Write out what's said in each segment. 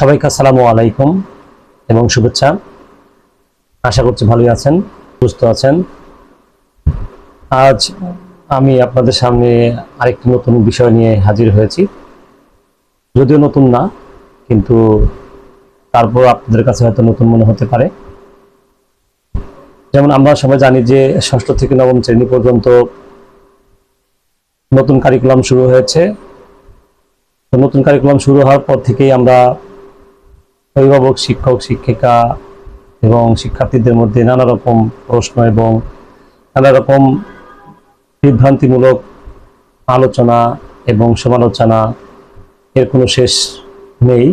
সবাইকে আসসালামু আলাইকুম এবং শুভেচ্ছা। আশা করছি ভালোই আছেন, সুস্থ আছেন। আজ আমি আপনাদের সামনে আরেকটি নতুন বিষয় নিয়ে হাজির হয়েছি। যদিও নতুন না, কিন্তু তারপর আপনাদের কাছে হয়তো নতুন মনে হতে পারে। যেমন আমরা সবাই জানি যে ষষ্ঠ থেকে নবম শ্রেণি পর্যন্ত নতুন কারিকুলাম শুরু হয়েছে। নতুন কারিকুলাম শুরু হওয়ার পর থেকেই আমরা অভিভাবক, শিক্ষক, শিক্ষিকা এবং শিক্ষার্থীদের মধ্যে নানা রকম প্রশ্ন এবং নানা রকম বিভ্রান্তিমূলক আলোচনা এবং সমালোচনা এর কোনো শেষ নেই।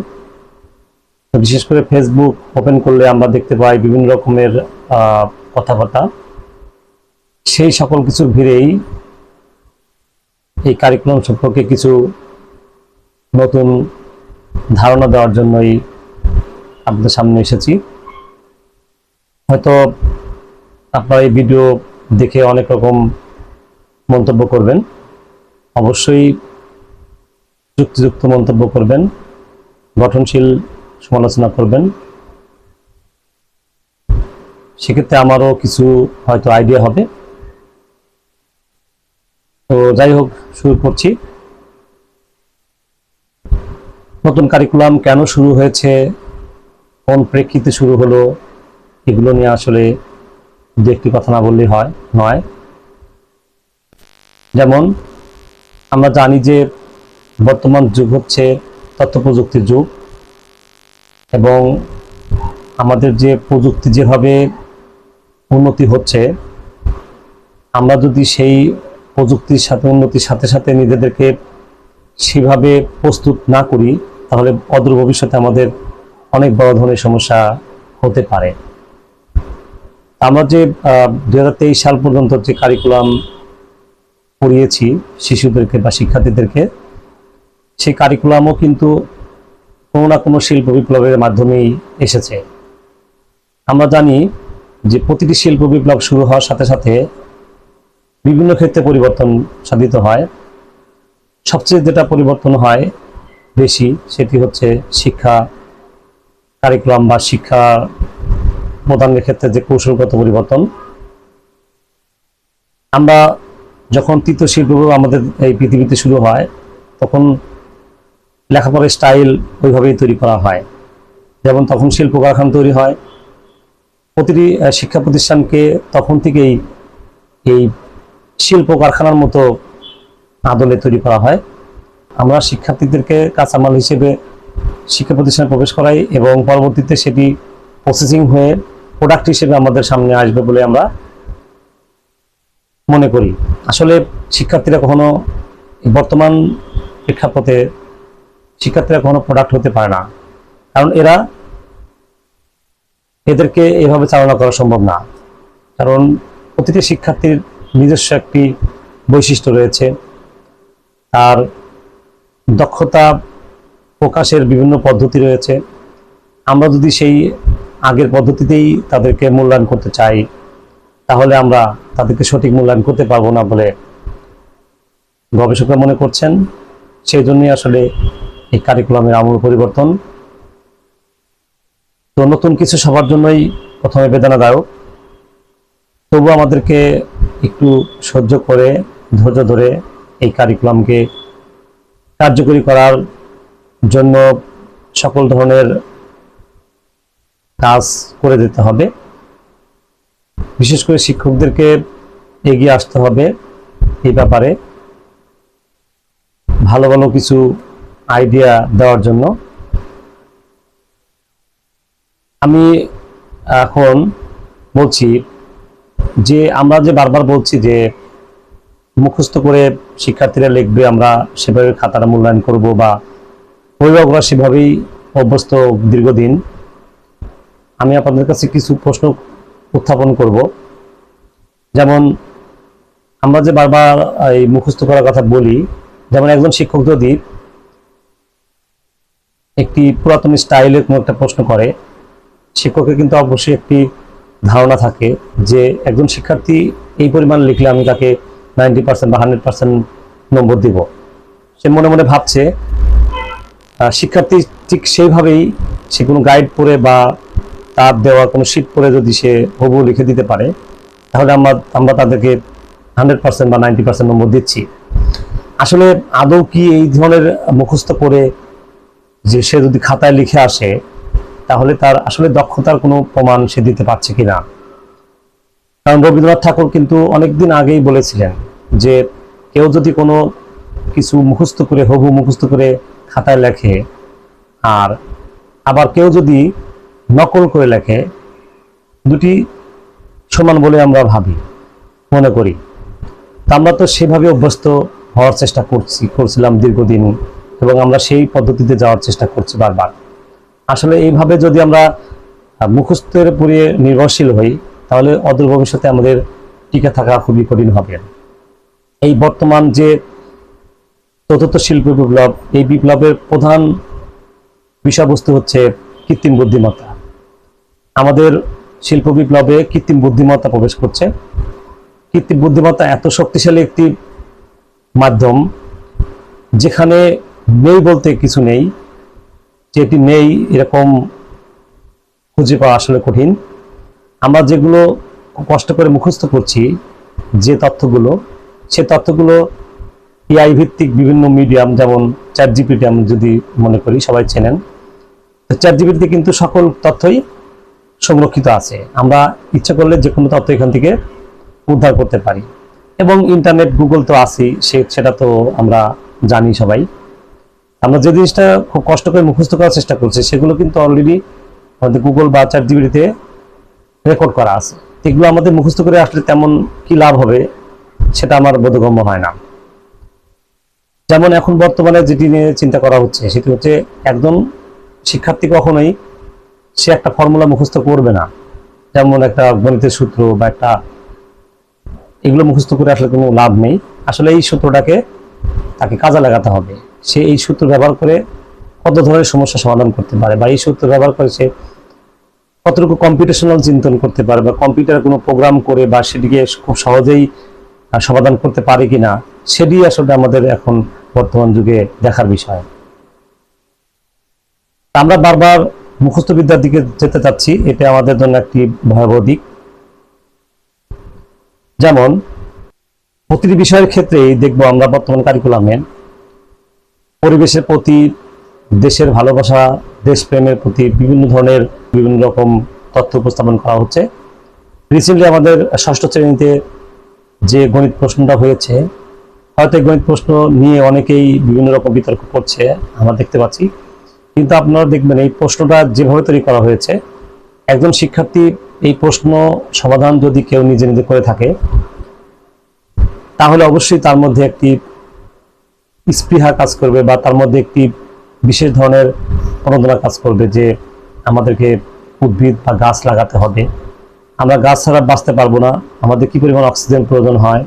বিশেষ করে ফেসবুক ওপেন করলে আমরা দেখতে পাই বিভিন্ন রকমের কথাবার্তা। সেই সকল কিছুর ভিড়েই এই কারিকুলাম সম্পর্কে কিছু নতুন ধারণা দেওয়ার জন্যই আপনাদের সামনে এসেছি। হয়তো আপনারা এই ভিডিও দেখে অনেক রকম মন্তব্য করবেন। অবশ্যই যুক্তিযুক্ত মন্তব্য করবেন, গঠনশীল সমালোচনা করবেন। সেক্ষেত্রে আমারও কিছু হয়তো আইডিয়া হবে। তো যাই হোক, শুরু করছি। নতুন কারিকুলাম কেন শুরু হয়েছে? কোন প্রেক্ষিতে শুরু হলো, এগুলো নিয়ে আসলে দু একটি কথা না বললেই হয়, নয়। যেমন, আমরা জানি যে বর্তমান যুগ হচ্ছে তথ্য প্রযুক্তির যুগ এবং আমাদের যে প্রযুক্তি যেভাবে উন্নতি হচ্ছে, আমরা যদি সেই প্রযুক্তির সাথে, উন্নতির সাথে সাথে নিজেদেরকে সেভাবে প্রস্তুত না করি, তাহলে অদূর ভবিষ্যতে আমাদের অনেক বড় ধরনের সমস্যা হতে পারে। আমরা যে দু হাজার তেইশ সাল পর্যন্ত যে কারিকুলাম পড়িয়েছি শিশুদেরকে বা শিক্ষার্থীদেরকে, সেই কারিকুলামও কিন্তু কোনো না কোনো শিল্প বিপ্লবের মাধ্যমেই এসেছে। আমরা জানি যে প্রতিটি শিল্প বিপ্লব শুরু হওয়ার সাথে সাথে বিভিন্ন ক্ষেত্রে পরিবর্তন সাধিত হয়। সবচেয়ে যেটা পরিবর্তন হয় বেশি সেটি হচ্ছে শিক্ষা কারিকুলাম বা শিক্ষা প্রদানের ক্ষেত্রে যে কৌশলগত পরিবর্তন, আমরা যখন তৃতীয় শিল্প আমাদের এই পৃথিবীতে শুরু হয়, তখন লেখাপড়ার স্টাইল ওইভাবেই তৈরি করা হয়। যেমন তখন শিল্প কারখানা তৈরি হয়, প্রতিটি শিক্ষা প্রতিষ্ঠানকে তখন থেকেই এই শিল্প কারখানার মতো আদলে তৈরি করা হয়। আমরা শিক্ষার্থীদেরকে কাঁচামাল হিসেবে শিক্ষা প্রতিষ্ঠানে প্রবেশ করাই এবং পরবর্তীতে সেটি প্রসেসিং হয়ে প্রোডাক্ট হিসেবে আমাদের সামনে আসবে বলে আমরা মনে করি। আসলে শিক্ষার্থীরা কখনো বর্তমান প্রেক্ষাপটে শিক্ষার্থীরা কখনো প্রোডাক্ট হতে পারে না। কারণ এরা এদেরকে এভাবে চালনা করা সম্ভব না। কারণ প্রতিটি শিক্ষার্থীর নিজস্ব একটি বৈশিষ্ট্য রয়েছে। তার দক্ষতা প্রকাশের বিভিন্ন পদ্ধতি রয়েছে। আমরা যদি সেই আগের পদ্ধতিতেই তাদেরকে মূল্যায়ন করতে চাই, তাহলে আমরা তাদেরকে সঠিক মূল্যায়ন করতে পারব না বলে গবেষকরা মনে করছেন। সেই জন্যই আসলে এই কারিকুলামের আমূল পরিবর্তন। তো নতুন কিছু সবার জন্যই প্রথমে বেদনাদায়ক। তবু আমাদেরকে একটু সহ্য করে, ধৈর্য ধরে এই কারিকুলামকে কার্যকরী করার জন্য সকল ধরনের কাজ করে দিতে হবে। বিশেষ করে শিক্ষকদেরকে এগিয়ে আসতে হবে এই ব্যাপারে। ভালো ভালো কিছু আইডিয়া দেওয়ার জন্য। আমি এখন বলছি যে, আমরা যে বারবার বলছি যে, মুখস্থ করে শিক্ষার্থীরা লিখবে, আমরা সেভাবে খাতাটা মূল্যায়ন করব বা অভিভাবকরা সেভাবেই অভ্যস্ত দীর্ঘদিন। আমি আপনাদের কাছে কিছু প্রশ্ন উত্থাপন করব। যেমন, আমরা যে বারবার এই মুখস্থ করার কথা বলি, যেমন একজন শিক্ষক যদি একটি পুরাতন স্টাইলের কোনো একটা প্রশ্ন করে, শিক্ষকের কিন্তু অবশ্যই একটি ধারণা থাকে যে একজন শিক্ষার্থী এই পরিমাণ লিখলে আমি তাকে নাইনটি পার্সেন্ট বা হান্ড্রেড পার্সেন্ট নম্বর দিব। সে মনে মনে ভাবছে শিক্ষার্থী ঠিক সেইভাবেই সে কোনো গাইড পড়ে বা তার দেওয়া কোনো শীট পড়ে যদি সে হবু লিখে দিতে পারে, তাহলে আমরা আমরা তাদেরকে হান্ড্রেড পার্সেন্ট বা নাইনটি পার্সেন্ট নম্বর দিচ্ছি। আসলে আদৌ কি এই ধরনের মুখস্থ করে যে সে যদি খাতায় লিখে আসে, তাহলে তার আসলে দক্ষতার কোনো প্রমাণ সে দিতে পারছে কিনা? কারণ রবীন্দ্রনাথ ঠাকুর কিন্তু অনেকদিন আগেই বলেছিলেন যে কেউ যদি কোনো কিছু মুখস্থ করে হবু মুখস্থ করে খাতায় লেখে আর আবার কেউ যদি নকল করে লেখে, দুটি সমান বলে আমরা ভাবি, মনে করি। তা আমরা তো সেভাবে অভ্যস্ত হওয়ার চেষ্টা করছি, করছিলাম দীর্ঘদিন এবং আমরা সেই পদ্ধতিতে যাওয়ার চেষ্টা করছি বারবার। আসলে এইভাবে যদি আমরা মুখস্থের উপরে নির্ভরশীল হই, তাহলে অদূর ভবিষ্যতে আমাদের টিকে থাকা খুবই কঠিন হবে। এই বর্তমান যে চতুর্থ শিল্প বিপ্লব, এই বিপ্লবের প্রধান বিষয়বস্তু হচ্ছে কৃত্রিম বুদ্ধিমত্তা। আমাদের শিল্প বিপ্লবে কৃত্রিম বুদ্ধিমত্তা প্রবেশ করছে। কৃত্রিম বুদ্ধিমত্তা এত শক্তিশালী একটি মাধ্যম, যেখানে নেই বলতে কিছু নেই যেটি নেই এরকম খুঁজে পাওয়া আসলে কঠিন। আমরা যেগুলো কষ্ট করে মুখস্থ করছি, যে তথ্যগুলো, সে তথ্যগুলো এআই ভিত্তিক বিভিন্ন মিডিয়াম যেমন চ্যাট জিপিটি আমি যদি মনে করি, সবাই চেনেন। তো চ্যাট জিপিটিতে কিন্তু সকল তথ্যই সংরক্ষিত আছে। আমরা ইচ্ছা করলে যে কোনো তথ্য এখান থেকে উদ্ধার করতে পারি। এবং ইন্টারনেট গুগল তো আছেই, সে সেটা তো আমরা জানি সবাই। আমরা যে জিনিসটা খুব কষ্ট করে মুখস্থ করার চেষ্টা করছি, সেগুলো কিন্তু অলরেডি আমাদের গুগল বা চ্যাট জিবিটিতে রেকর্ড করা আছে। এগুলো আমাদের মুখস্থ করে আসলে তেমন কি লাভ হবে, সেটা আমার বোধগম্য হয় না। যেমন এখন বর্তমানে যেটি নিয়ে চিন্তা করা হচ্ছে, সেটি হচ্ছে একজন শিক্ষার্থী কখনোই সে একটা ফর্মুলা মুখস্থ করবে না। যেমন একটা গণিতের সূত্র বা একটা এগুলো মুখস্থ করে আসলে কোনো লাভ নেই। আসলে এই সূত্রটাকে তাকে কাজে লাগাতে হবে। সে এই সূত্র ব্যবহার করে কত ধরনের সমস্যা সমাধান করতে পারে বা এই সূত্র ব্যবহার করে সে কতটুকু কম্পিউটেশনাল চিন্তন করতে পারে বা কম্পিউটার কোনো প্রোগ্রাম করে বা সেটিকে খুব সহজেই সমাধান করতে পারে কিনা। সেটি আসলে আমাদের এখন বর্তমান যুগে দেখার বিষয়। আমরা বারবার মুখস্থ বিদ্যার দিকে যেতে চাচ্ছি, এটা আমাদের জন্য একটি ভয়াবহ দিক। যেমন, প্রতিটি বিষয়ের ক্ষেত্রেই দেখব আমরা বর্তমান কারিকুলামে পরিবেশের প্রতি, দেশের ভালোবাসা, দেশপ্রেমের প্রতি বিভিন্ন ধরনের বিভিন্ন রকম তথ্য উপস্থাপন করা হচ্ছে। রিসেন্টলি আমাদের ষষ্ঠ শ্রেণীতে যে গণিত প্রশ্নটা হয়েছে হয়তো গণিত প্রশ্ন নিয়ে অনেকেই বিভিন্ন রকম বিতর্ক করছে, আমরা দেখতে পাচ্ছি। কিন্তু আপনারা দেখবেন এই প্রশ্নটা যেভাবে তৈরি করা হয়েছে, একজন শিক্ষার্থী এই প্রশ্ন সমাধান যদি কেউ নিজে নিজে করে থাকে, তাহলে অবশ্যই তার মধ্যে একটি স্পৃহা কাজ করবে বা তার মধ্যে একটি বিশেষ ধরনের প্রণোদনা কাজ করবে যে আমাদেরকে উদ্ভিদ বা গাছ লাগাতে হবে। আমরা গাছ ছাড়া বাঁচতে পারব না, আমাদের কি পরিমাণ অক্সিজেন প্রয়োজন হয়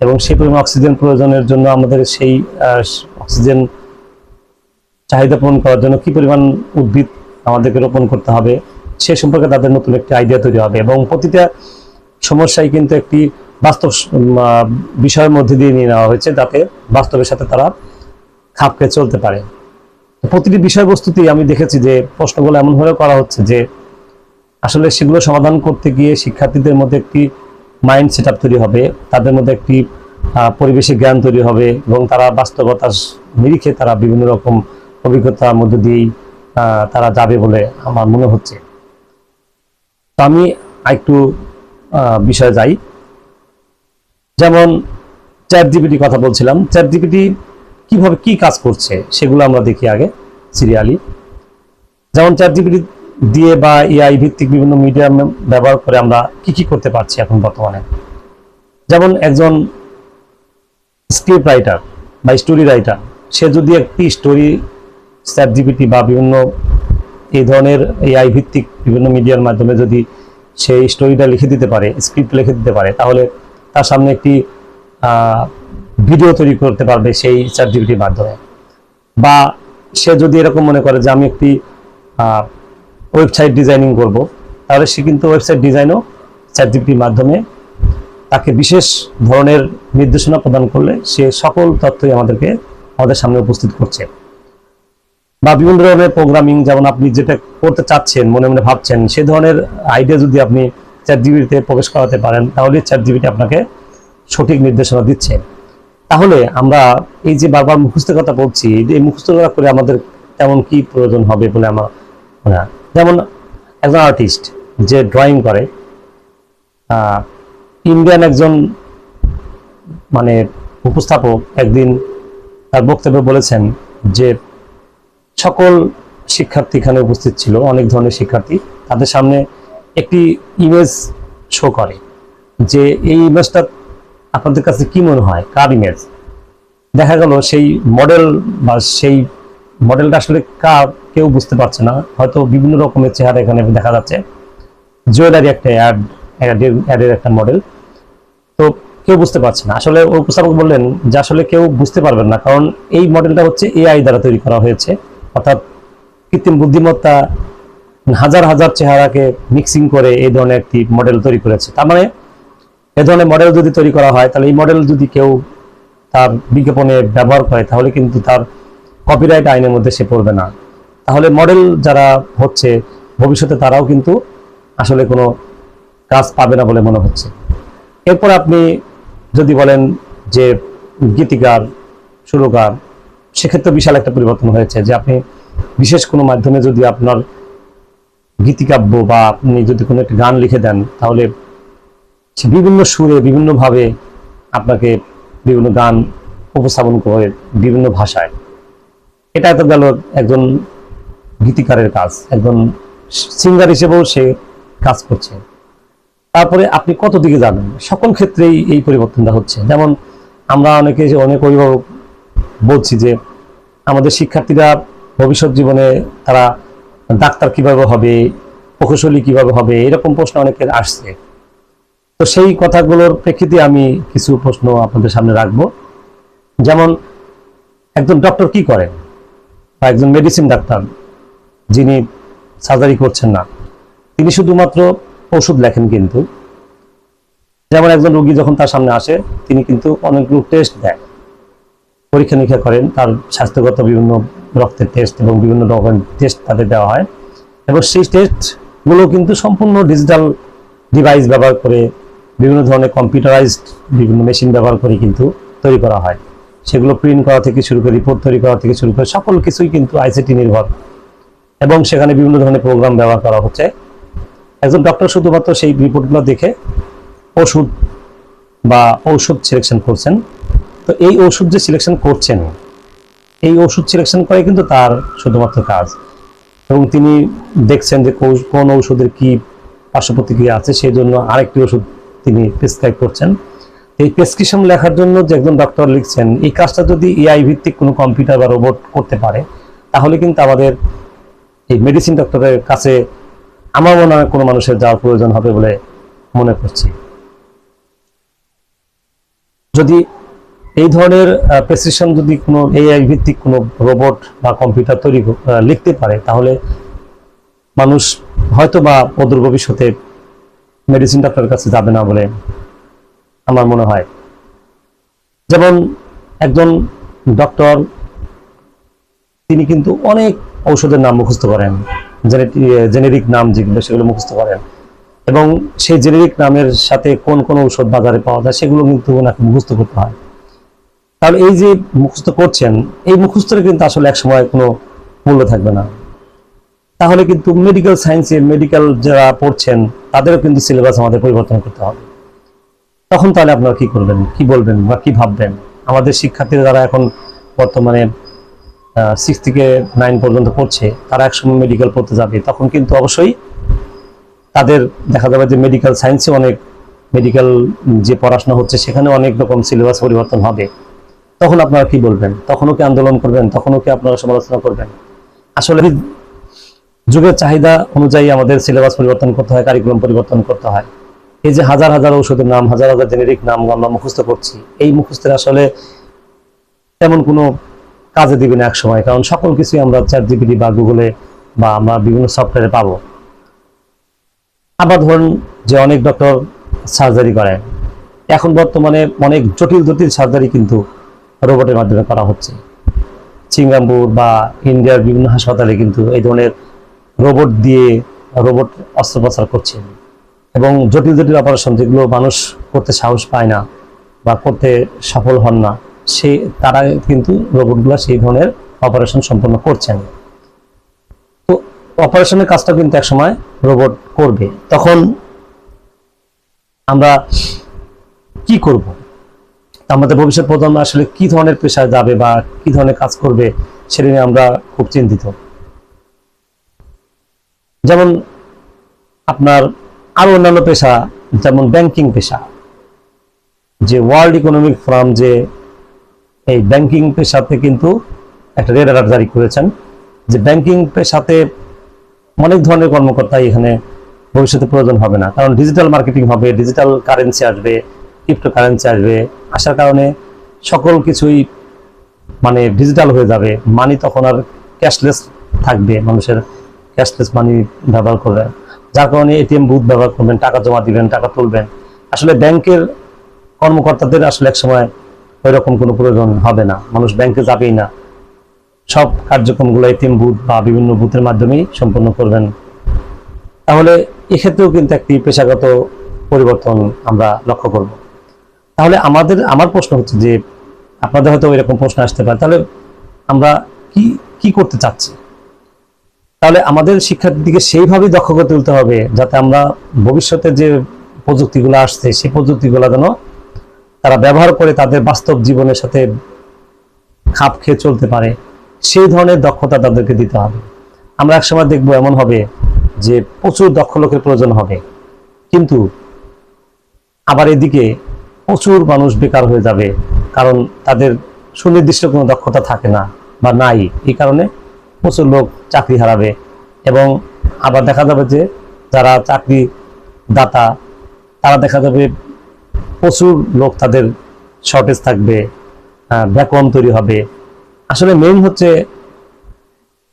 এবং সেই পরিমাণ অক্সিজেন প্রয়োজনের জন্য আমাদের সেই অক্সিজেন চাহিদা পূরণ করার জন্য কি পরিমাণ উদ্ভিদ আমাদেরকে রোপণ করতে হবে, সে সম্পর্কে তাদের নতুন একটি আইডিয়া তৈরি হবে। এবং প্রতিটা সমস্যাই কিন্তু একটি বাস্তব বিষয়ের মধ্যে দিয়ে নিয়ে নেওয়া হয়েছে যাতে বাস্তবের সাথে তারা খাপ খেয়ে চলতে পারে। প্রতিটি বিষয়বস্তুতেই আমি দেখেছি যে প্রশ্নগুলো এমনভাবে করা হচ্ছে যে আসলে সেগুলো সমাধান করতে গিয়ে শিক্ষার্থীদের মধ্যে একটি মাইন্ড সেট তৈরি হবে, তাদের মধ্যে একটি পরিবেশে জ্ঞান তৈরি হবে এবং তারা বাস্তবতার নিরিখে তারা বিভিন্ন রকম অভিজ্ঞতার মধ্য দিয়েই তারা যাবে বলে আমার মনে হচ্ছে। তো আমি একটু বিষয়ে যাই। যেমন চ্যাট জিপিটি কথা বলছিলাম চ্যাট জিপিটি কীভাবে কি কাজ করছে সেগুলো আমরা দেখি আগে, সিরিয়ালি। যেমন চ্যাট জিপিটি দিয়ে বা এআই ভিত্তিক বিভিন্ন মিডিয়াম ব্যবহার করে আমরা কি কি করতে পারছি এখন বর্তমানে? যেমন একজন স্ক্রিপ্ট রাইটার বা স্টোরি রাইটার সে যদি একটি স্টোরি চ্যাট জিপিটি বা বিভিন্ন এই ধরনের এআই ভিত্তিক বিভিন্ন মিডিয়ার মাধ্যমে যদি সেই স্টোরিটা লিখে দিতে পারে স্ক্রিপ্ট লিখে দিতে পারে, তাহলে তার সামনে একটি ভিডিও তৈরি করতে পারবে সেই চ্যাট জিপিটির মাধ্যমে। বা সে যদি এরকম মনে করে যে আমি একটি ওয়েবসাইট ডিজাইনিং করব, তাহলে সে কিন্তু ওয়েবসাইট ডিজাইনও চ্যাট জিপিটির মাধ্যমে তাকে বিশেষ ধরনের নির্দেশনা প্রদান করলে সে সকল তথ্যই আমাদেরকে আমাদের সামনে উপস্থিত করছে। বা বিভিন্ন ধরনের প্রোগ্রামিং যেমন আপনি যেটা করতে চাচ্ছেন, মনে মনে ভাবছেন, সে ধরনের আইডিয়া যদি আপনি চ্যাট জিবিতে প্রবেশ করাতে পারেন, তাহলে চ্যাট জিবিটি আপনাকে সঠিক নির্দেশনা দিচ্ছে। তাহলে আমরা এই যে বারবার মুখস্থ কথা বলছি, এই মুখস্থ করা করে আমাদের তেমন কি প্রয়োজন হবে বলে আমার মনে হয়? যেমন একজন আর্টিস্ট যে ড্রয়িং করে ইন্ডিয়ান একজন মানে উপস্থাপক একদিন তার বক্তব্যে বলেছেন যে সকল শিক্ষার্থী এখানে উপস্থিত ছিল, অনেক ধরনের শিক্ষার্থী। তাদের সামনে একটি ইমেজ শো করে যে এই ইমেজটা আপনাদের কাছে কি মনে হয়? কার ইমেজ দেখা গেল সেই মডেল বা সেই মডেলটা আসলে কার? কেউ বুঝতে পারছে না। হয়তো বিভিন্ন রকমের চেহারা এখানে দেখা যাচ্ছে। জুয়েলারি একটা অ্যাড অ্যাডের একটা মডেল তো কেউ বুঝতে পারছে না। আসলে ওই উপস্থাপক বললেন যে আসলে কেউ বুঝতে পারবেন না, কারণ এই মডেলটা হচ্ছে এআই দ্বারা তৈরি করা হয়েছে। অর্থাৎ কৃত্রিম বুদ্ধিমত্তা হাজার হাজার চেহারাকে মিক্সিং করে এই ধরনের একটি মডেল তৈরি করেছে। তার মানে এ ধরনের মডেল যদি তৈরি করা হয়, তাহলে এই মডেল যদি কেউ তার বিজ্ঞাপনে ব্যবহার করে, তাহলে কিন্তু তার কপিরাইট আইনের মধ্যে সে পড়বে না। তাহলে মডেল যারা হচ্ছে, ভবিষ্যতে তারাও কিন্তু আসলে কোনো কাজ পাবে না বলে মনে হচ্ছে। এরপর আপনি যদি বলেন যে গীতিকার, সুরকার, সেক্ষেত্রে বিশাল একটা পরিবর্তন হয়েছে যে আপনি বিশেষ কোনো মাধ্যমে যদি আপনার গীতিকাব্য বা আপনি যদি কোনো একটা গান লিখে দেন, তাহলে বিভিন্ন সুরে বিভিন্নভাবে আপনাকে বিভিন্ন গান উপস্থাপন করে বিভিন্ন ভাষায়। এটা তো গেল একজন গীতিকারের কাজ। একজন সিঙ্গার হিসেবেও সে কাজ করছে। তারপরে আপনি কত দিকে যাবেন? সকল ক্ষেত্রেই এই পরিবর্তনটা হচ্ছে। যেমন আমরা অনেকে অনেক অভিভাবক বলছি যে আমাদের শিক্ষার্থীরা ভবিষ্যৎ জীবনে তারা ডাক্তার কীভাবে হবে, প্রকৌশলী কীভাবে হবে, এরকম প্রশ্ন অনেকের আসছে। তো সেই কথাগুলোর প্রেক্ষিতে আমি কিছু প্রশ্ন আপনাদের সামনে রাখব। যেমন একজন ডক্টর কি করেন? বা একজন মেডিসিন ডাক্তার যিনি সার্জারি করছেন না, তিনি শুধুমাত্র ওষুধ লেখেন কিন্তু। যেমন একজন রোগী যখন তার সামনে আসে, তিনি কিন্তু অনেকগুলো টেস্ট দেন। পরীক্ষা নিরীক্ষা করেন, তার স্বাস্থ্যগত বিভিন্ন রক্তের টেস্ট এবং বিভিন্ন রকমের টেস্ট তাদের দেওয়া হয়। এবং সেই টেস্টগুলো কিন্তু সম্পূর্ণ ডিজিটাল ডিভাইস ব্যবহার করে, বিভিন্ন ধরনের কম্পিউটারাইজড বিভিন্ন মেশিন ব্যবহার করে কিন্তু তৈরি করা হয়। সেগুলো প্রিন্ট করা থেকে শুরু করে রিপোর্ট তৈরি করা থেকে শুরু করে, সকল কিছুই কিন্তু আইসিটি নির্ভর। এবং সেখানে বিভিন্ন ধরনের প্রোগ্রাম ব্যবহার করা হচ্ছে। একজন ডক্টর শুধুমাত্র সেই রিপোর্টগুলো দেখে ওষুধ বা ঔষধ সিলেকশন করছেন। তো এই ওষুধ যে সিলেকশন করছেন, এই ওষুধ সিলেকশন করে কিন্তু তার শুধুমাত্র কাজ। এবং তিনি দেখছেন যে কোন ওষুধের কি পার্শ্ব প্রতিক্রিয়া আছে, সেই জন্য আরেকটি ওষুধ তিনি প্রেসক্রাইব করছেন। এই প্রেসক্রিপশন লেখার জন্য যে একজন ডক্টর লিখছেন, এই কাজটা যদি এআই ভিত্তিক কোনো কম্পিউটার বা রোবট করতে পারে, তাহলে কিন্তু আমাদের এই মেডিসিন ডক্টরের কাছে আমার মনে হয় কোনো মানুষের যাওয়ার প্রয়োজন হবে বলে মনে করছি। যদি এই ধরনের প্রেসক্রিপশন যদি কোনো এআই ভিত্তিক কোনো রোবট বা কম্পিউটার তৈরি লিখতে পারে, তাহলে মানুষ হয়তো বা অদূর ভবিষ্যতে মেডিসিন ডক্টরের কাছে যাবে না বলে আমার মনে হয়। যেমন একজন ডক্টর তিনি কিন্তু অনেক ঔষধের নাম মুখস্থ করেন জেনেরিক নাম যেগুলো, সেগুলো মুখস্থ করেন। এবং সেই জেনেরিক নামের সাথে কোন কোন ঔষধ বাজারে পাওয়া যায়, সেগুলো কিন্তু ওনাকে মুখস্থ করতে হয়। তাহলে এই যে মুখস্থ করছেন, এই মুখস্থের কিন্তু আসলে একসময় কোনো মূল্য থাকবে না। তাহলে কিন্তু মেডিকেল সায়েন্সে মেডিকেল যারা পড়ছেন, তাদেরও কিন্তু সিলেবাস আমাদের পরিবর্তন করতে হবে। তখন তাহলে আপনারা কি করবেন, কি বলবেন বা কি ভাববেন? আমাদের শিক্ষার্থীরা যারা এখন বর্তমানে সিক্স থেকে নাইন পর্যন্ত পড়ছে, তারা একসময় মেডিকেল পড়তে যাবে। তখন কিন্তু অবশ্যই তাদের দেখা যাবে যে মেডিকেল সায়েন্সে অনেক মেডিকেল যে পড়াশোনা হচ্ছে, সেখানে অনেক রকম সিলেবাস পরিবর্তন হবে। তখন আপনারা কি বলবেন? তখনও কি আন্দোলন করবেন? তখনও কি আপনারা সমালোচনা করবেন? আসলে যুগের চাহিদা অনুযায়ী আমাদের সিলেবাস পরিবর্তন করতে হয় কারিকুলাম পরিবর্তন করতে হয়। এই যে হাজার হাজার ঔষধের নাম, হাজার হাজার জেনেরিক নাম আমরা মুখস্থ করছি, এই মুখস্থের আসলে তেমন কোনো কাজে দিবে না এক সময় কারণ সকল কিছুই আমরা চ্যাট জিপিটি বা গুগলে বা আমরা বিভিন্ন সফটওয়্যারে পাবো। আবার ধরুন যে অনেক ডক্টর সার্জারি করে। এখন বর্তমানে অনেক জটিল জটিল সার্জারি কিন্তু রোবটের মাধ্যমে করা হচ্ছে। সিঙ্গাপুর বা ইন্ডিয়ার বিভিন্ন হাসপাতালে কিন্তু এই ধরনের রোবট দিয়ে রোবট অস্ত্রোপচার করছে। এবং জটিল জটিল অপারেশন যেগুলো মানুষ করতে সাহস পায় না বা করতে সফল হন না। সে, তারা কিন্তু রোবটগুলো সেই ধরনের অপারেশন সম্পন্ন করছেন তো অপারেশনের কাজটা কিন্তু একসময় রোবট করবে। তখন আমরা কি করব? আমাদের ভবিষ্যৎ প্রজন্ম আসলে কি ধরনের পেশায় যাবে বা কি ধরনের কাজ করবে সেটা নিয়ে আমরা খুব চিন্তিত। যেমন আপনার আরও অন্যান্য পেশা, যেমন ব্যাংকিং পেশা, যে ওয়ার্ল্ড ইকোনমিক ফোরাম যে এই ব্যাংকিং পেশাতে কিন্তু একটা রেড অ্যালার্ট জারি করেছেন যে ব্যাংকিং পেশাতে অনেক ধরনের কর্মকর্তাই এখানে ভবিষ্যতে প্রয়োজন হবে না। কারণ ডিজিটাল মার্কেটিং হবে ডিজিটাল কারেন্সি আসবে ক্রিপ্টো কারেন্সি আসবে। আসার কারণে সকল কিছুই মানে ডিজিটাল হয়ে যাবে। মানি তখন আর ক্যাশলেস থাকবে, মানুষের ক্যাশলেস মানি ব্যবহার করবে। যার কারণে এটিএম বুথ ব্যবহার করবেন, টাকা জমা দিবেন, টাকা তুলবেন। আসলে ব্যাংকের কর্মকর্তাদের আসলে এক সময় ওই রকম কোনো প্রয়োজন হবে না। মানুষ ব্যাংকে যাবেই না। সব কার্যক্রমগুলো এটিএম বুথ বা বিভিন্ন বুথের মাধ্যমেই সম্পন্ন করবেন। তাহলে এক্ষেত্রেও কিন্তু একটি পেশাগত পরিবর্তন আমরা লক্ষ্য করব। তাহলে আমাদের, আমার প্রশ্ন হচ্ছে যে, আপনাদের হয়তো এরকম প্রশ্ন আসতে পারে, তাহলে আমরা কি কি করতে চাচ্ছি? তাহলে আমাদের শিক্ষার্থীকে সেইভাবে দক্ষ করে তুলতে হবে, যাতে আমরা ভবিষ্যতে যে প্রযুক্তিগুলো আসছে, সেই প্রযুক্তিগুলো যেন তারা ব্যবহার করে তাদের বাস্তব জীবনের সাথে খাপ খেয়ে চলতে পারে, সেই ধরনের দক্ষতা তাদেরকে দিতে হবে। আমরা একসময় দেখব এমন হবে যে প্রচুর দক্ষ লোকের প্রয়োজন হবে, কিন্তু আবার এদিকে প্রচুর মানুষ বেকার হয়ে যাবে, কারণ তাদের সুনির্দিষ্ট কোনো দক্ষতা থাকে না বা নাই। এই কারণে প্রচুর লোক চাকরি হারাবে এবং আবার দেখা যাবে যে যারা চাকরি দাতা তারা দেখা যাবে প্রচুর লোক তাদের শর্টেজ থাকবে ব্যাকরণ তৈরি হবে। আসলে মেইন হচ্ছে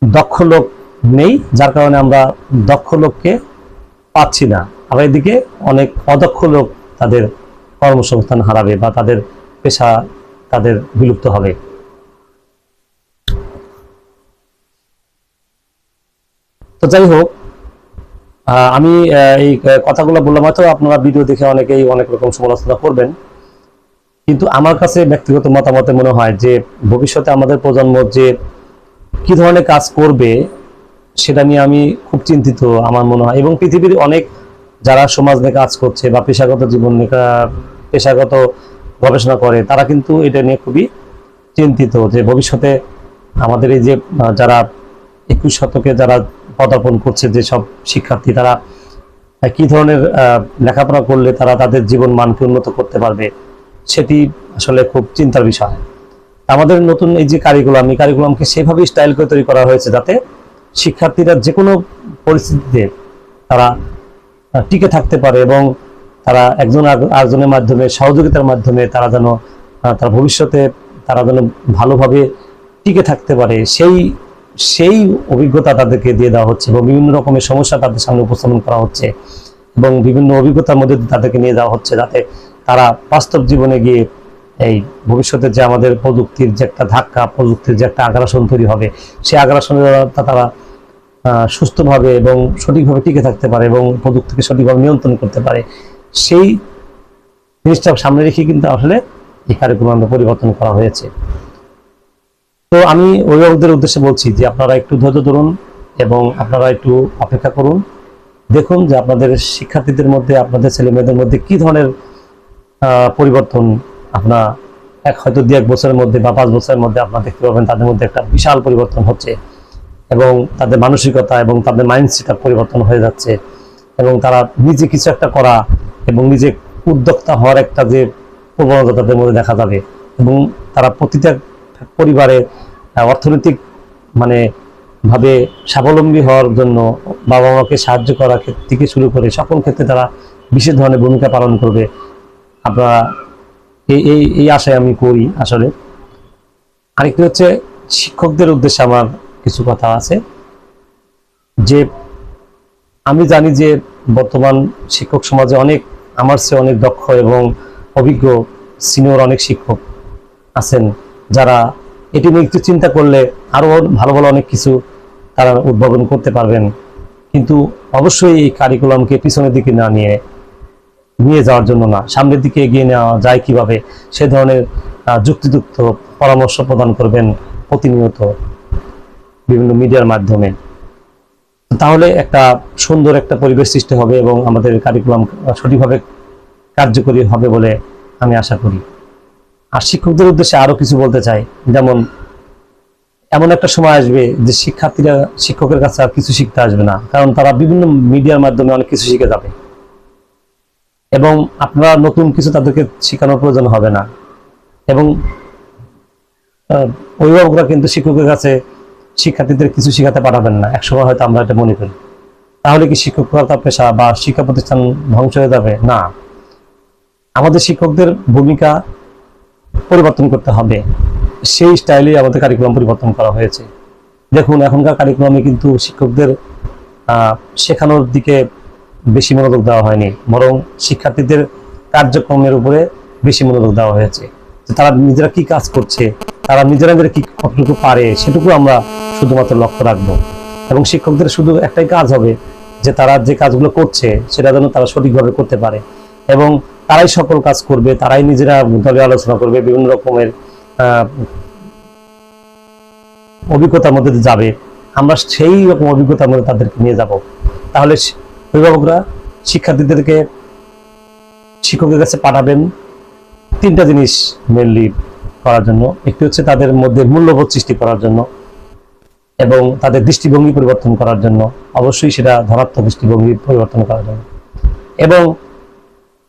দক্ষ লোক নেই, যার কারণে আমরা দক্ষ লোককে পাচ্ছি না। আবার এদিকে অনেক অদক্ষ লোক তাদের কর্মসংস্থান হারাবে বা তাদের পেশা তাদের বিলুপ্ত হবে। তো যাই হোক আমি এই কথাগুলো বললাম, হয়তো আপনারা ভিডিও দেখে অনেকেই অনেক রকম সমালোচনা করবেন। কিন্তু আমার কাছে ব্যক্তিগত মতামতে মনে হয় যে, ভবিষ্যতে আমাদের প্রজন্ম যে কি ধরনের কাজ করবে, সেটা নিয়ে আমি খুব চিন্তিত আমার মনে হয়। এবং পৃথিবীর অনেক যারা সমাজ নিয়ে কাজ করছে বা পেশাগত জীবন নিয়ে পেশাগত গবেষণা করে, তারা কিন্তু এটা নিয়ে খুবই চিন্তিত যে ভবিষ্যতে আমাদের এই যে যারা একুশ শতকে যারা পদার্পণ করছে যে সব শিক্ষার্থী, তারা কি ধরনের লেখাপড়া করলে তারা তাদের জীবন মানকে উন্নত করতে পারবে, সেটি আসলে খুব চিন্তার বিষয়। আমাদের নতুন এই যে কারিকুলাম এই কারিকুলামকে সেভাবে স্টাইল করে তৈরি করা হয়েছে যাতে শিক্ষার্থীরা যে কোনো পরিস্থিতিতে তারা টিকে থাকতে পারে এবং তারা একজন আর- আরেকজনের মাধ্যমে, সহযোগিতার মাধ্যমে তারা যেন তার ভবিষ্যতে তারা যেন ভালোভাবে টিকে থাকতে পারে, সেই সেই অভিজ্ঞতা তাদেরকে দিয়ে দেওয়া হচ্ছে এবং বিভিন্ন রকমের সমস্যা তাদের সামনে উপস্থাপন করা হচ্ছে এবং বিভিন্ন অভিজ্ঞতার মধ্যে তাদেরকে নিয়ে যাওয়া হচ্ছে যাতে তারা বাস্তব জীবনে গিয়ে এই ভবিষ্যতে যে আমাদের প্রযুক্তির যে একটা ধাক্কা, প্রযুক্তির যে একটা আগ্রাসন তৈরি হবে, সেই আগ্রাসনে তারা সুস্থভাবে এবং সঠিকভাবে টিকে থাকতে পারে এবং প্রযুক্তিকে সঠিকভাবে নিয়ন্ত্রণ করতে পারে। সেই জিনিসটা সামনে রেখে কিন্তু আসলে এই কারিকুলামটা পরিবর্তন করা হয়েছে। তো আমি অভিভাবকদের উদ্দেশ্যে বলছি যে আপনারা একটু ধৈর্য ধরুন এবং আপনারা একটু অপেক্ষা করুন। দেখুন যে আপনাদের শিক্ষার্থীদের মধ্যে, আপনাদের ছেলে মেয়েদের মধ্যে কি ধরনের পরিবর্তন আপনার এক হয়তো দু এক বছরের মধ্যে বা পাঁচ বছরের মধ্যে আপনারা দেখতে পাবেন, তাদের মধ্যে একটা বিশাল পরিবর্তন হচ্ছে এবং তাদের মানসিকতা এবং তাদের মাইন্ডসেট পরিবর্তন হয়ে যাচ্ছে এবং তারা নিজে কিছু একটা করা এবং নিজে উদ্যোক্তা হওয়ার একটা যে প্রবণতা তাদের মধ্যে দেখা যাবে এবং তারা প্রতিটা পরিবারে অর্থনৈতিক মানে ভাবে স্বাবলম্বী হওয়ার জন্য বাবা মাকে সাহায্য করা থেকে শুরু করে সকল ক্ষেত্রে তারা বিশেষ ধরনের ভূমিকা পালন করবে। আপনারা এই এই এই আশায় আমি করি আসলে। আরেকটি হচ্ছে শিক্ষকদের উদ্দেশ্যে আমার কিছু কথা আছে। যে আমি জানি যে বর্তমান শিক্ষক সমাজে অনেক, আমার চেয়ে অনেক দক্ষ এবং অভিজ্ঞ সিনিয়র অনেক শিক্ষক আছেন। যারা এটি নিয়ে একটু চিন্তা করলে আরও ভালো ভালো অনেক কিছু তারা উদ্ভাবন করতে পারবেন। কিন্তু অবশ্যই এই কারিকুলামকে পিছনের দিকে না নিয়ে নিয়ে যাওয়ার জন্য না। সামনের দিকে এগিয়ে নেওয়া যায় কীভাবে, সে ধরনের যুক্তিযুক্ত পরামর্শ প্রদান করবেন প্রতিনিয়ত বিভিন্ন মিডিয়ার মাধ্যমে। তাহলে একটা সুন্দর একটা পরিবেশ সৃষ্টি হবে এবং আমাদের কারিকুলাম সঠিকভাবে কার্যকরী হবে বলে আমি আশা করি। আর শিক্ষকদের উদ্দেশ্যে আরও কিছু বলতে চাই। যেমন, এমন একটা সময় আসবে যে শিক্ষার্থীরা শিক্ষকের কাছে আর কিছু শিখতে আসবে না, কারণ তারা বিভিন্ন মিডিয়ার মাধ্যমে অনেক কিছু শিখে যাবে। এবং আপনারা নতুন কিছু তাদেরকে শেখানোর প্রয়োজন হবে না। এবং অভিভাবকরা কিন্তু শিক্ষকের কাছে শিক্ষার্থীদের কিছু শেখাতে পাঠাবেন না। একসময় হয়তো আমরা এটা মনে করি। তাহলে কি শিক্ষকতা পেশা বা শিক্ষা প্রতিষ্ঠান ধ্বংস হয়ে যাবে? না। আমাদের শিক্ষকদের ভূমিকা পরিবর্তন করতে হবে। সেই স্টাইলে আমাদের কারিকুলাম পরিবর্তন করা হয়েছে। দেখুন, এখনকার কারিকুলামে কিন্তু শিক্ষকদের শেখানোর দিকে বেশি মনোযোগ দেওয়া হয়নি। বরং শিক্ষার্থীদের কার্যক্রমের উপরে বেশি মনোযোগ দেওয়া হয়েছে। তারা নিজেরা কি কাজ করছে, তারা নিজেরা নিজেরা কি কতটুকু পারে, সেটুকু আমরা শুধুমাত্র লক্ষ্য রাখব। এবং শিক্ষকদের শুধু একটাই কাজ হবে, যে তারা যে কাজগুলো করছে, সেটা যেন তারা সঠিকভাবে করতে পারে। এবং তারাই সকল কাজ করবে, তারাই নিজেরা দলে আলোচনা করবে, বিভিন্ন রকমের অভিজ্ঞতার মধ্যে যাবে। আমরা সেই রকম অভিজ্ঞতার মধ্যে তাদেরকে নিয়ে যাব। তাহলে অভিভাবকরা, শিক্ষার্থীদেরকে শিক্ষকের কাছে পাঠাবেন তিনটা জিনিস মেনলি করার জন্য। একটি হচ্ছে তাদের মধ্যে মূল্যবোধ সৃষ্টি করার জন্য এবং তাদের দৃষ্টিভঙ্গি পরিবর্তন করার জন্য। অবশ্যই সেটা ধনাত্মক দৃষ্টিভঙ্গি পরিবর্তন করার জন্য। এবং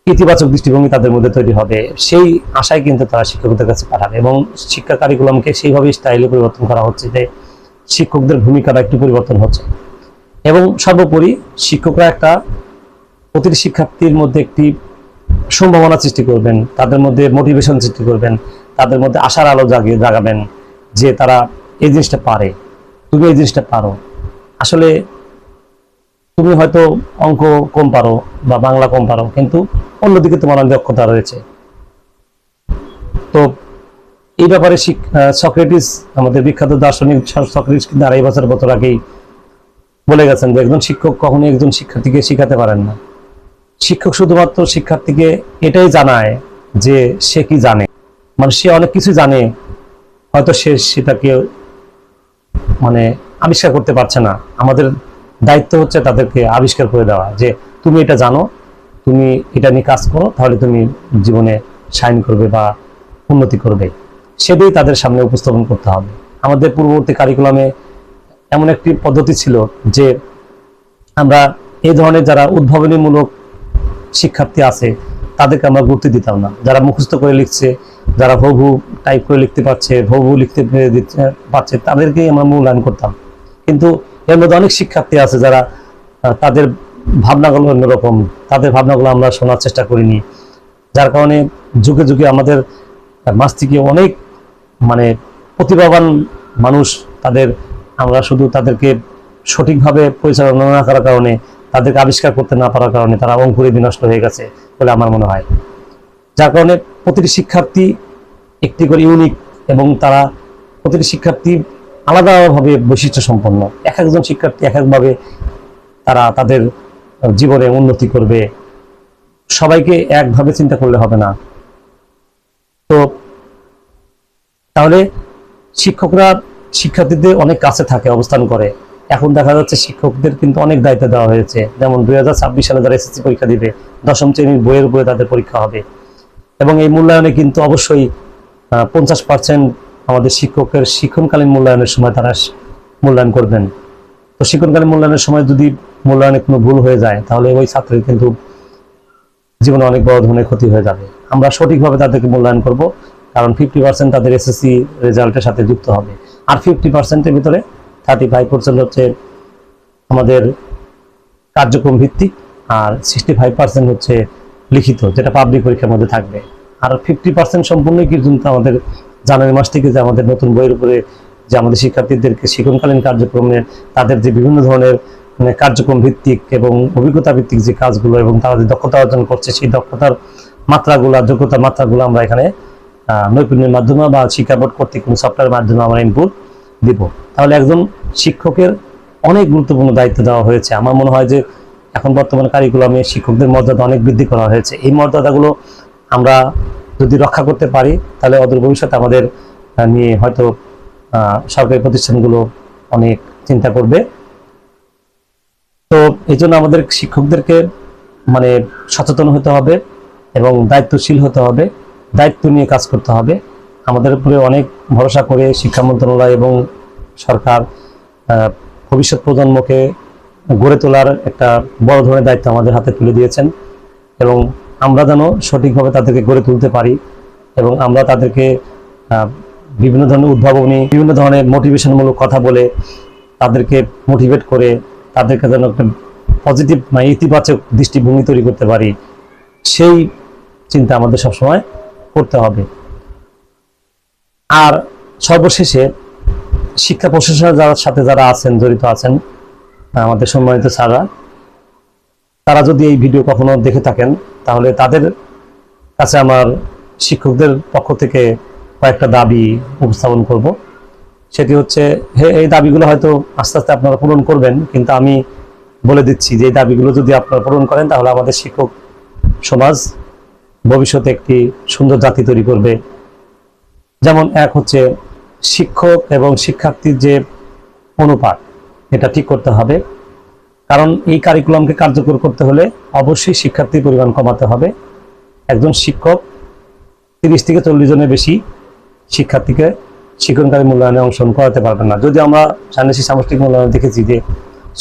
ইতিবাচক দৃষ্টিভঙ্গি তাদের মধ্যে তৈরি হবে, সেই আশায় কিন্তু তারা শিক্ষকদের কাছে পাঠাবে এবং শিক্ষা কারিকুলামকে সেইভাবে স্টাইলে পরিবর্তন করা হচ্ছে যে শিক্ষকদের ভূমিকাটা একটু পরিবর্তন হচ্ছে। এবং সর্বোপরি শিক্ষকরা একটা প্রতিটি শিক্ষার্থীর মধ্যে একটি সম্ভাবনা সৃষ্টি করবেন, তাদের মধ্যে মোটিভেশন সৃষ্টি করবেন, তাদের মধ্যে আশার আলো জাগিয়ে জাগাবেন যে তারা এই জিনিসটা পারে। তুমি এই জিনিসটা পারো। আসলে তুমি হয়তো অঙ্ক কম পারো বা বাংলা কম পারো, কিন্তু অন্যদিকে তোমার অনেক দক্ষতা রয়েছে। তো এই ব্যাপারে সক্রেটিস, আমাদের বিখ্যাত দার্শনিক সক্রেটিস কিন্তু আড়াই বছর বছর আগেই বলে গেছেন যে একজন শিক্ষক কখনোই একজন শিক্ষার্থীকে শিখাতে পারেন না। শিক্ষক শুধুমাত্র শিক্ষার্থীকে এটাই জানায় যে সে কি জানে। মানে সে অনেক কিছু জানে, হয়তো সে সেটাকে মানে আবিষ্কার করতে পারছে না। আমাদের দায়িত্ব হচ্ছে তাদেরকে আবিষ্কার করে দেওয়া যে তুমি এটা জানো, তুমি এটা নিয়ে কাজ করো, তাহলে তুমি জীবনে সাইন করবে বা উন্নতি করবে। সেটাই তাদের সামনে উপস্থাপন করতে হবে। আমাদের পূর্ববর্তী কারিকুলামে এমন একটি পদ্ধতি ছিল যে আমরা এই ধরনের যারা উদ্ভাবনীমূলক শিক্ষার্থী আছে, তাদেরকে আমরা গুরুত্ব দিতাম না। যারা মুখস্থ করে লিখছে, যারা ভবু টাইপ করে লিখতে পারছে ভবু লিখতে পারছে, তাদেরকেই আমরা মূল্যায়ন করতাম। কিন্তু এর মধ্যে অনেক শিক্ষার্থী আছে যারা তাদের ভাবনাগুলো অন্যরকম। তাদের ভাবনাগুলো আমরা শোনার চেষ্টা করিনি। যার কারণে যুগে যুগে আমাদের মাছ থেকে অনেক মানে প্রতিভাবান মানুষ তাদের, আমরা শুধু তাদেরকে সঠিকভাবে পরিচালনা না করার কারণে, তাদেরকে আবিষ্কার করতে না পারার কারণে তারা অঙ্কুরে বিনষ্ট হয়ে গেছে বলে আমার মনে হয়। যার কারণে প্রতিটি শিক্ষার্থী একটি করে ইউনিক এবং তারা প্রতিটি শিক্ষার্থী আলাদাভাবে বৈশিষ্ট্য সম্পন্ন এক একজন শিক্ষার্থী এক একভাবে তারা তাদের জীবনে উন্নতি করবে। সবাইকে একভাবে চিন্তা করলে হবে না। তো তাহলে শিক্ষকরা শিক্ষার্থীদের অনেক কাছে থাকে, অবস্থান করে। এখন দেখা যাচ্ছে শিক্ষকদের কিন্তু অনেক দায়িত্ব দেওয়া হয়েছে। যেমন দুই ছাব্বিশ সালে যারা এসএসসি পরীক্ষা দিবে, দশম শ্রেণির বইয়ের উপরে তাদের পরীক্ষা হবে। এবং এই মূল্যায়নে কিন্তু অবশ্যই পঞ্চাশ পার্সেন্ট আমাদের শিক্ষকের শিক্ষণকালীন মূল্যায়নের সময় তারা মূল্যায়ন করবেন। তো শিক্ষণকালীন মূল্যায়নের সময় যদি মূল্যায়নে কোনো ভুল হয়ে যায়, তাহলে ওই ছাত্রের কিন্তু জীবনে অনেক বড় ধরনের ক্ষতি হয়ে যাবে। আমরা সঠিকভাবে তাদেরকে মূল্যায়ন করব, কারণ ফিফটি পার্সেন্ট তাদের এসএসসি রেজাল্টের সাথে যুক্ত হবে। আর ফিফটি পার্সেন্টের ভিতরে থার্টি ফাইভ পার্সেন্ট হচ্ছে আমাদের কার্যক্রম ভিত্তিক, আর সিক্সটি ফাইভ পার্সেন্ট হচ্ছে লিখিত, যেটা পাবলিক পরীক্ষার মধ্যে থাকবে। আর ফিফটি পার্সেন্ট সম্পূর্ণই কিন্তু আমাদের জানুয়ারি মাস থেকে যে আমাদের নতুন বইয়ের উপরে যে আমাদের শিক্ষার্থীদেরকে শিক্ষণকালীন কার্যক্রমে তাদের যে বিভিন্ন ধরনের মানে কার্যক্রম ভিত্তিক এবং অভিজ্ঞতা ভিত্তিক যে কাজগুলো এবং তারা যে দক্ষতা অর্জন করছে, সেই দক্ষতার মাত্রাগুলো, যোগ্যতার মাত্রাগুলো আমরা এখানে নৈপুণ্যের মাধ্যমে বা শিক্ষা বোর্ড কর্তৃক কোনো সফটওয়্যারের মাধ্যমে আমরা ইনপুট দিব। তাহলে একজন শিক্ষকের অনেক গুরুত্বপূর্ণ দায়িত্ব দেওয়া হয়েছে। আমার মনে হয় যে এখন বর্তমান কারিকুলামে শিক্ষকদের মর্যাদা অনেক বৃদ্ধি করা হয়েছে। এই মর্যাদাগুলো আমরা যদি রক্ষা করতে পারি, তাহলে অদূর ভবিষ্যতে আমাদের নিয়ে হয়তো সরকারি প্রতিষ্ঠানগুলো অনেক চিন্তা করবে। তো এই জন্য আমাদের শিক্ষকদেরকে মানে সচেতন হতে হবে এবং দায়িত্বশীল হতে হবে, দায়িত্ব নিয়ে কাজ করতে হবে। আমাদের উপরে অনেক ভরসা করে শিক্ষা মন্ত্রণালয় এবং সরকার ভবিষ্যৎ প্রজন্মকে গড়ে তোলার একটা বড় ধরনের দায়িত্ব আমাদের হাতে তুলে দিয়েছেন এবং আমরা যেন সঠিকভাবে তাদেরকে গড়ে তুলতে পারি এবং আমরা তাদেরকে বিভিন্ন ধরনের উদ্ভাবনী, বিভিন্ন ধরনের মোটিভেশনমূলক কথা বলে তাদেরকে মোটিভেট করে তাদেরকে যেন একটা পজিটিভ মানে ইতিবাচক দৃষ্টিভঙ্গি তৈরি করতে পারি, সেই চিন্তা আমাদের সবসময় করতে হবে। আর সর্বশেষে শিক্ষা প্রশাসনের যারা, সাথে যারা আছেন, জড়িত আছেন, আমাদের সম্মানিত স্যাররা, তারা যদি এই ভিডিও কখনো দেখে থাকেন তাহলে তাদের কাছে আমার শিক্ষকদের পক্ষ থেকে কয়েকটা দাবি উপস্থাপন করব। সেটি হচ্ছে, হে, এই দাবিগুলো হয়তো আস্তে আস্তে আপনারা পূরণ করবেন, কিন্তু আমি বলে দিচ্ছি যে, এই দাবিগুলো যদি আপনারা পূরণ করেন, তাহলে আমাদের শিক্ষক সমাজ ভবিষ্যতে একটি সুন্দর জাতি তৈরি করবে। যেমন এক হচ্ছে, শিক্ষক এবং শিক্ষার্থীর যে অনুপাত, এটা ঠিক করতে হবে। কারণ এই কারিকুলামকে কার্যকর করতে হলে অবশ্যই শিক্ষার্থীর পরিমাণ কমাতে হবে। একজন শিক্ষক তিরিশ থেকে চল্লিশ জনের বেশি শিক্ষার্থীকে শিক্ষণকারী মূল্যায়নে অংশগ্রহণ করাতে পারবে না। যদি আমরা সান্যাসী সামষ্টিক মূল্যায়নে দেখেছি যে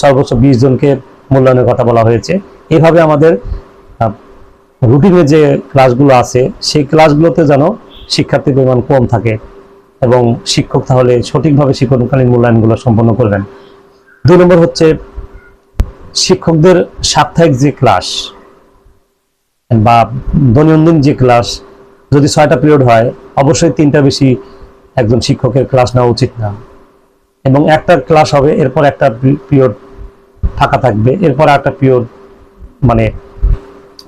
সর্বোচ্চ বিশ জনকে মূল্যায়নের কথা বলা হয়েছে এইভাবে আমাদের রুটিনে যে ক্লাসগুলো আছে, সেই ক্লাসগুলোতে যেন শিক্ষার্থীর পরিমাণ কম থাকে এবং শিক্ষক তাহলে সঠিকভাবে শিক্ষণকালীন মূল্যায়নগুলো সম্পন্ন করবেন। দুই নম্বর হচ্ছে শিক্ষকদের সাপ্তাহিক যে ক্লাস বা দৈনন্দিন যে ক্লাস যদি ছয়টা পিরিয়ড হয়, অবশ্যই তিনটা বেশি একজন শিক্ষকের ক্লাস নেওয়া উচিত না। এবং একটা ক্লাস হবে, এরপর একটা পিরিয়ড ফাঁকা থাকবে, এরপর একটা পিরিয়ড মানে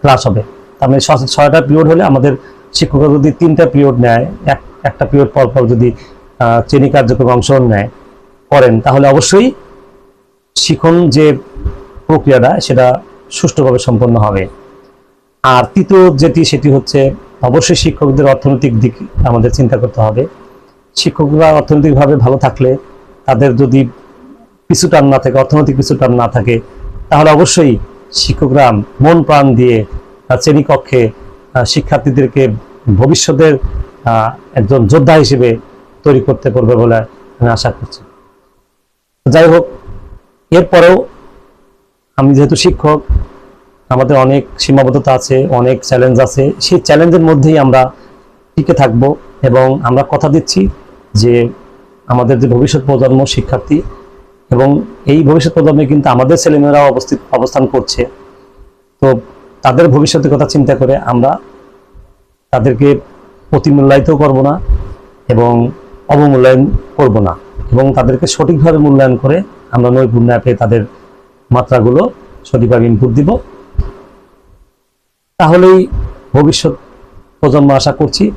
ক্লাস হবে। তার মানে ছয়টা পিরিয়ড হলে আমাদের শিক্ষকরা যদি তিনটা পিরিয়ড নেয়, এক, একটা পিরিয়ড পর পর যদি শ্রেণি কার্যক্রমে অংশগ্রহণ নেয়, করেন, তাহলে অবশ্যই শিখন যে প্রক্রিয়াটা সেটা সুষ্ঠুভাবে সম্পন্ন হবে। আর তৃতীয় যেটি, সেটি হচ্ছে অবশ্যই শিক্ষকদের অর্থনৈতিক দিক আমাদের চিন্তা করতে হবে। শিক্ষকরা অর্থনৈতিকভাবে ভালো থাকলে তাদের যদি পিছু টান না থাকে, অর্থনৈতিক পিছু টান না থাকে, তাহলে অবশ্যই শিক্ষকরা মন প্রাণ দিয়ে শ্রেণীকক্ষে শিক্ষার্থীদেরকে ভবিষ্যতের একজন যোদ্ধা হিসেবে তৈরি করতে পারবে বলে আমি আশা করছি। যাই হোক, এরপরেও আমি যেহেতু শিক্ষক, আমাদের অনেক সীমাবদ্ধতা আছে, অনেক চ্যালেঞ্জ আছে। সেই চ্যালেঞ্জের মধ্যেই আমরা টিকে থাকব এবং আমরা কথা দিচ্ছি যে আমাদের যে ভবিষ্যৎ প্রজন্ম শিক্ষার্থী এবং এই ভবিষ্যৎ প্রজন্মে কিন্তু আমাদের ছেলেমেয়েরাও অবস্থিত, অবস্থান করছে। তো তাদের ভবিষ্যতের কথা চিন্তা করে আমরা তাদেরকে অতিমূল্যায়িত করব না এবং অবমূল্যায়ন করব না এবং তাদেরকে সঠিকভাবে মূল্যায়ন করে আমরা নৈপুণ্য অ্যাপে তাদের মাত্রাগুলো সঠিকভাবে ইনপুট দিব। তাহলেই ভবিষ্যৎ প্রজন্ম আশা করছি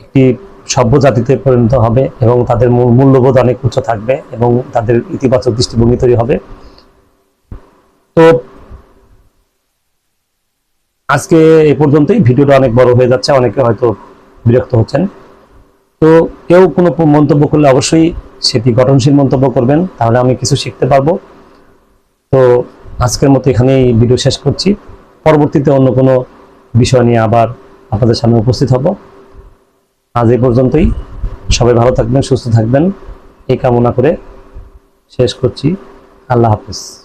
একটি সভ্য জাতিতে পরিণত হবে এবং তাদের মূল- মূল্যবোধ অনেক উচ্চ থাকবে এবং তাদের ইতিবাচক দৃষ্টিভঙ্গি তৈরি হবে। তো আজকে এই পর্যন্তই। ভিডিওটা অনেক বড় হয়ে যাচ্ছে, অনেকে হয়তো বিরক্ত হচ্ছেন। তো কেউ কোনো মন্তব্য করলে অবশ্যই সেটি গঠনশীল মন্তব্য করবেন, তাহলে আমি কিছু শিখতে পারব। তো আজকের মতো এখানেই ভিডিও শেষ করছি। পরবর্তীতে অন্য কোনো বিষয় নিয়ে আবার আপনাদের সামনে উপস্থিত হব। আজ এই পর্যন্তই। সবাই ভালো থাকবেন, সুস্থ থাকবেন। এই কামনা করে শেষ করছি। আল্লাহ হাফিজ।